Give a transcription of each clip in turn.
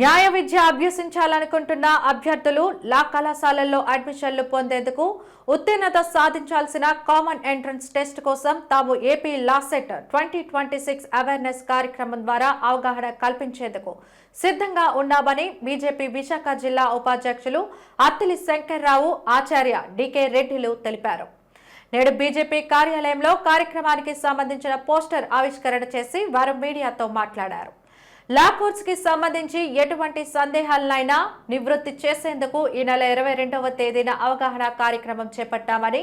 న్యాయ విద్య అభ్యసించాలనుకుంటున్న అభ్యర్థులు లా కళాశాలల్లో అడ్మిషన్లు పొందేందుకు ఉత్తీర్ణత సాధించాల్సిన కామన్ ఎంట్రన్స్ టెస్ట్ కోసం తాము AP LAWCET twenty twenty six awareness కార్యక్రమం ద్వారా అవగాహన కల్పించేందుకు సిద్ధంగా ఉన్నామని బీజేపీ విశాఖ జిల్లా ఉపాధ్యక్షులు అత్తిలి శంకర్రావు ఆచార్య డికే రెడ్డిలు తెలిపారు. నేడు బీజేపీ కార్యాలయంలో కార్యక్రమానికి సంబంధించిన పోస్టర్ ఆవిష్కరణ చేసి వారు మీడియాతో మాట్లాడారు. లా కోర్ట్స్కి సంబంధించి ఎటువంటి సందేహాలనైనా నివృత్తి చేసేందుకు ఈ నెల ఇరవై రెండవ తేదీన అవగాహన కార్యక్రమం చేపట్టామని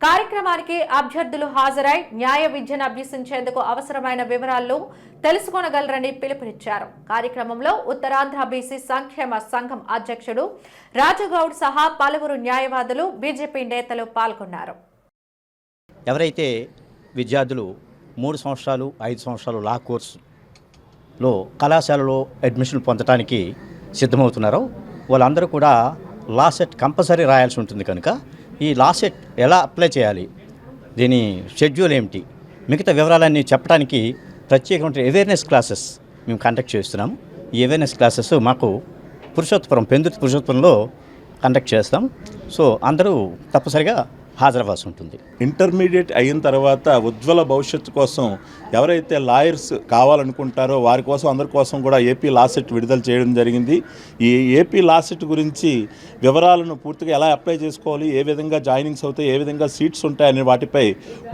కార్యక్రమానికి అభ్యర్థులు హాజరై న్యాయ విద్యను అభ్యసించేందుకు అవసరమైన వివరాలను తెలుసుకొనగలరని పిలుపునిచ్చారు. కార్యక్రమంలో ఉత్తరాంధ్ర బీసీ సంక్షేమ సంఘం అధ్యక్షుడు రాజగౌడ్ సహా పలువురు న్యాయవాదులు బీజేపీ నేతలు పాల్గొన్నారు. ఎవరైతే విద్యార్థులు మూడు సంవత్సరాలు ఐదు సంవత్సరాలు లా లో కళాశాలలో అడ్మిషన్ పొందడానికి సిద్ధమవుతున్నారో. వాళ్ళందరూ కూడా లా సెట్ కంపల్సరీ రాయాల్సి ఉంటుంది కనుక ఈ లా సెట్ ఎలా అప్లై చేయాలి? దీని షెడ్యూల్ ఏమిటి? మిగతా వివరాలన్నీ చెప్పడానికి ప్రత్యేకమైన అవేర్నెస్ క్లాసెస్ మేము కండక్ట్ చేస్తున్నాము. ఈ అవేర్నెస్ క్లాసెస్ మాకు పురుషోత్తపురం పెందుర్తి పురుషోత్తపురంలో కండక్ట్ చేస్తాం. సో అందరూ తప్పనిసరిగా హాజరవ్వాల్సి ఉంటుంది. ఇంటర్మీడియట్ అయిన తర్వాత ఉజ్వల భవిష్యత్తు కోసం ఎవరైతే లాయర్స్ కావాలనుకుంటారో వారి కోసం అందరి కోసం కూడా ఏపీ లాసెట్ విడుదల చేయడం జరిగింది. ఈ ఏపీ లాసెట్ గురించి వివరాలను పూర్తిగా ఎలా అప్లై చేసుకోవాలి ఏ విధంగా జాయినింగ్స్ అవుతాయి ఏ విధంగా సీట్స్ ఉంటాయనే వాటిపై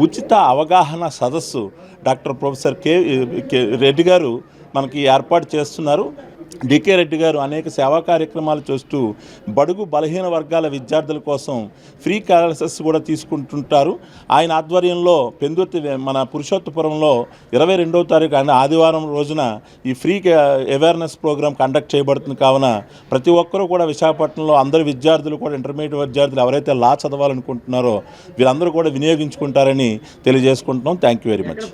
ఉచిత అవగాహన సదస్సు డాక్టర్ ప్రొఫెసర్ కె రెడ్డి గారు మనకి ఏర్పాటు చేస్తున్నారు. డికే రెడ్డి గారు అనేక సేవా కార్యక్రమాలు చేస్తూ బడుగు బలహీన వర్గాల విద్యార్థుల కోసం ఫ్రీ క్లాసెస్ కూడా తీసుకుంటుంటారు. ఆయన ఆధ్వర్యంలో పెందుర్తి మన పురుషోత్తపురంలో ఇరవై రెండవ తారీఖు అంటే ఆదివారం రోజున ఈ ఫ్రీ అవేర్నెస్ ప్రోగ్రామ్ కండక్ట్ చేయబడుతుంది. కావున ప్రతి ఒక్కరూ కూడా విశాఖపట్నంలో అందరు విద్యార్థులు కూడా ఇంటర్మీడియట్ విద్యార్థులు ఎవరైతే లా చదవాలనుకుంటున్నారో వీరందరూ కూడా వినియోగించుకుంటారని తెలియజేసుకుంటున్నాం. Thank you very much.